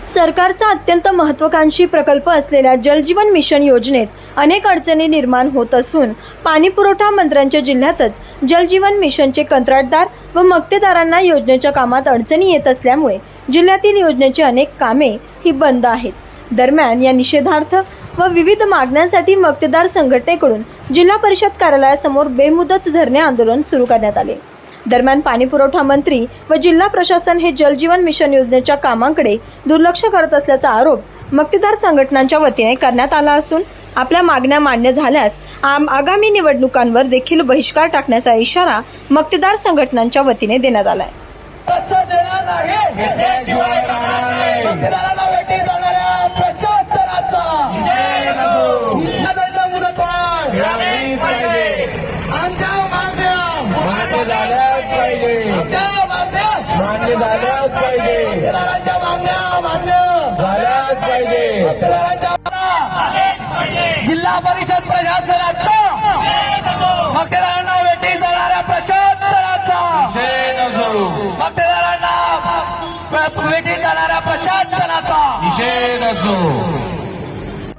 सरकारचा अत्यंत महत्त्वाकांक्षी प्रकल्प असलेल्या जलजीवन मिशन योजनेत अनेक अडचणी निर्माण होत असून पाणीपुरवठा मंत्र्यांच्या जिल्ह्यातच जलजीवन मिशनचे कंत्राटदार व मक्तेदारांना योजनेच्या कामात अडचणी येत असल्यामुळे जिल्ह्यातील योजनेची अनेक कामे ही बंद आहेत. दरम्यान या निषेधार्थ व विविध मागण्यांसाठी मक्तेदार संघटनेकडून जिल्हा परिषद कार्यालयासमोर बेमुदत धरणे आंदोलन सुरू करण्यात आले. दरम्यान पाणीपुरवठा मंत्री व जिल्हा प्रशासन हे जलजीवन मिशन योजनेच्या कामांकडे दुर्लक्ष करत असल्याचा आरोप मक्तेदार संघटनांच्या वतीने करण्यात आला असून आपल्या मागण्या मान्य झाल्यास आम आगामी निवडणुकांवर देखील बहिष्कार टाकण्याचा इशारा मक्तेदार संघटनांच्या वतीने देण्यात आलाय. झाल्याच पाहिजे. झाल्याच पाहिजे. जिल्हा परिषद प्रशासनाचा. मतदारांना जाणाऱ्या प्रशासनाचा. मतदारांना भेटी जाणाऱ्या प्रशासनाचा. निषेध असो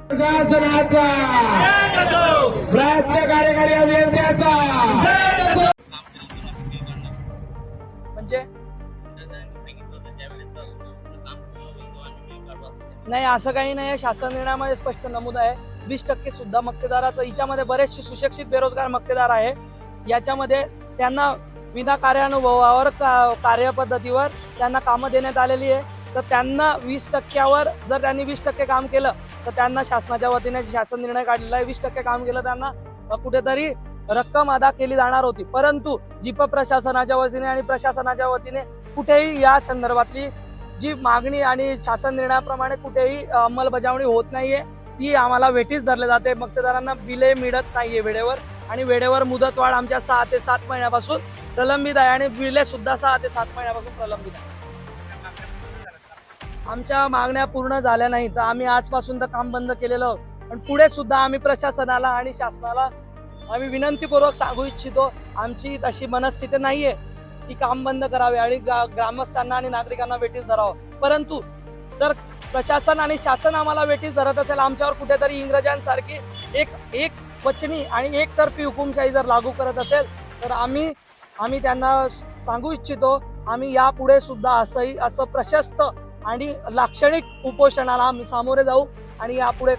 प्रशासनाचा. भ्रष्ट कार्यकारी अभियंत्याचा. नाही असं काही नाही शासन निर्णयामध्ये स्पष्ट नमूद आहे. वीस टक्के सुद्धा मक्तेदाराचं हिच्यामध्ये बरेचसे सुशिक्षित बेरोजगार मक्तेदार आहे. याच्यामध्ये त्यांना विना कार्यानुभवावर का कार्यपद्धतीवर त्यांना कामं देण्यात आलेली आहे. तर त्यांना वीस टक्क्यावर जर त्यांनी वीस टक्के काम केलं तर त्यांना शासनाच्या वतीने शासन निर्णय काढलेला आहे वीस टक्के काम केलं त्यांना कुठेतरी रक्कम अदा केली जाणार होती. परंतु जीप प्रशासनाच्या वतीने आणि प्रशासनाच्या वतीने कुठेही या संदर्भातली जी मागणी आणि शासन निर्णयाप्रमाणे कुठेही अंमलबजावणी होत नाहीये ती आम्हाला वेटीच धरले जाते. मक्तेदारांना बिले मिळत नाहीये वेळेवर आणि वेळेवर मुदतवाढ आमच्या सहा ते सात महिन्यापासून प्रलंबित आहे आणि बिले सुद्धा सहा ते सात महिन्यापासून प्रलंबित आहे आमच्या मागण्या पूर्ण झाल्या नाही तर आम्ही आजपासून तर काम बंद केलेलं आहोत. पण पुढे सुद्धा आम्ही प्रशासनाला आणि शासनाला आम्ही विनंतीपूर्वक सांगू इच्छितो. आमची तशी मनस्थिती नाहीये. की काम बंद करावे आणि ग्रामस्थांना आणि नागरिकांना वेटीस धरावं. परंतु जर प्रशासन आणि शासन आम्हाला वेटीस धरत असेल आमच्यावर कुठेतरी इंग्रजांसारखी एक एक वचनी आणि एकतर्फी हुकुमशाही जर लागू करत असेल तर आम्ही आम्ही त्यांना सांगू इच्छितो आम्ही यापुढे सुद्धा असंही असं प्रशस्त आणि लाक्षणिक उपोषणाला आम्ही सामोरे जाऊ आणि यापुढे